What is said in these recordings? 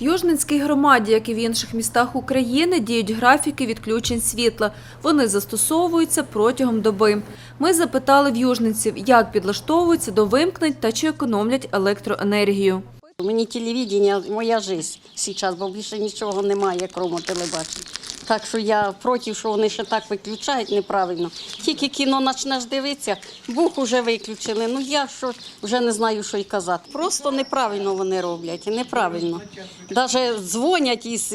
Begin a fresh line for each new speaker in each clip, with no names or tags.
В Южненській громаді, як і в інших містах України, діють графіки відключень світла. Вони застосовуються протягом доби. Ми запитали в южненців, як підлаштовуються до вимкнень та чи економлять електроенергію.
Мені телевідення моя життя зараз, бо більше нічого немає, крім телебачення. Так що я проти, що вони ще так виключають неправильно. Тільки кіно почнеш дивитися, бух уже виключили. Ну я що вже не знаю, що й казати. Просто неправильно вони роблять, неправильно. Навіть дзвонять із,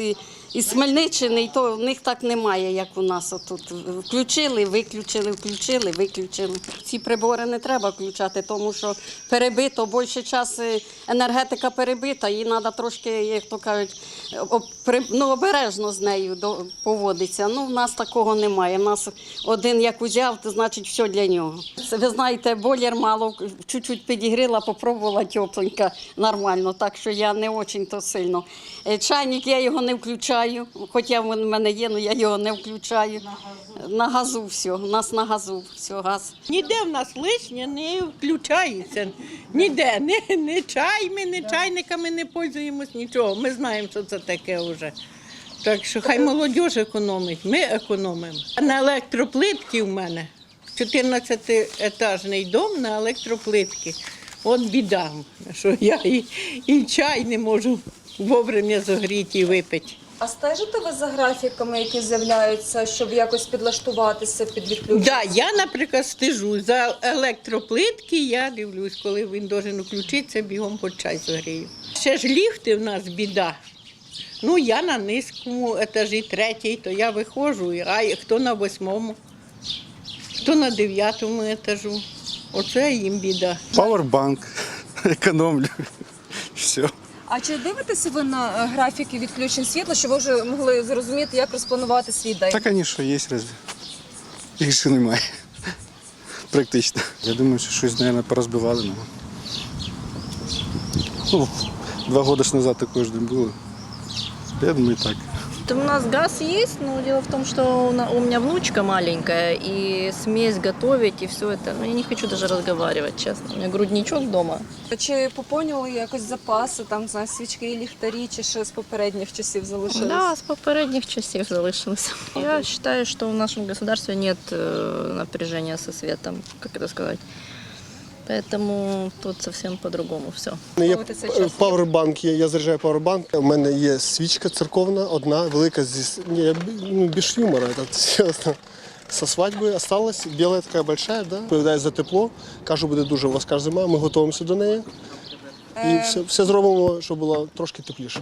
із Хмельниччини, і то в них так немає, як у нас отут. Включили, виключили, включили, виключили. Ці прибори не треба включати, тому що перебито більше час е, енергетика перебита, їй треба трошки, як то кажуть, ну, обережно з нею поводитися. Ну, в нас такого немає. У нас один як узяв, то значить все для нього. Ви знаєте, бойлер мало, чуть-чуть підігріла, попробувала тепленька, нормально, так що я не дуже то сильно. Е, Чайник я його не включаю, хоча він в мене є, але я його не включаю. На газу все, у нас на газу все, газ.
Ніде в нас лишнє не включається. Ніде. Не, не чай, ми не чайниками не пользуємось, нічого. Ми знаємо, що це таке вже. Так що хай молодь економить, ми економимо. На електроплитки в мене 14-етажний дом на електроплитки. От біда, що я і, і чай не можу вовремя загріти і випити.
А стежите ви за графіками, які з'являються, щоб якось підлаштуватися під відключення?
Да, я, наприклад, стежу за електроплитки, я дивлюсь, коли він должен включитися, бігом по чай загрію. Ще ж ліфти в нас біда. Ну, я на низькому етажі, третій, то я виходжу, а хто на восьмому, хто на дев'ятому етажу. Оце їм біда.
Пауербанк, економлю. Все.
А чи дивитеся ви на е, графіки відключень світла, щоб ви вже могли зрозуміти, як розпланувати свій день?
Так, звісно, є разве. Їх ще немає. Практично. Я думаю, що щось, мабуть, порозбивали. Ну. Ну, два роки ж назад також не було. Я думаю, так.
Там у нас газ есть, но дело в том, что у на- у меня внучка маленькая, и смесь готовить, и все это. Ну, я не хочу даже разговаривать, честно. У меня грудничок дома.
Чи поповнювали якось запаси, там, знаю, свічки, ліхтарі, чи ще з попередніх часів залишились?
Да, с попередних часов залишилось. Я считаю, что в нашем государстве нет э, напряжения со светом, как это сказать. Поэтому тут совсем по-другому все.
Є павербанк, є, я заряджаю павербанк. У мене є свічка церковна, одна, велика зі ні, я ну, без юмора, це серйозно. Со свадьби осталась, біла така большая, да? Відповідає за тепло. Кажу, буде дуже важка зима, ми готуємося до неї. І все, все зробимо, щоб було трошки тепліше.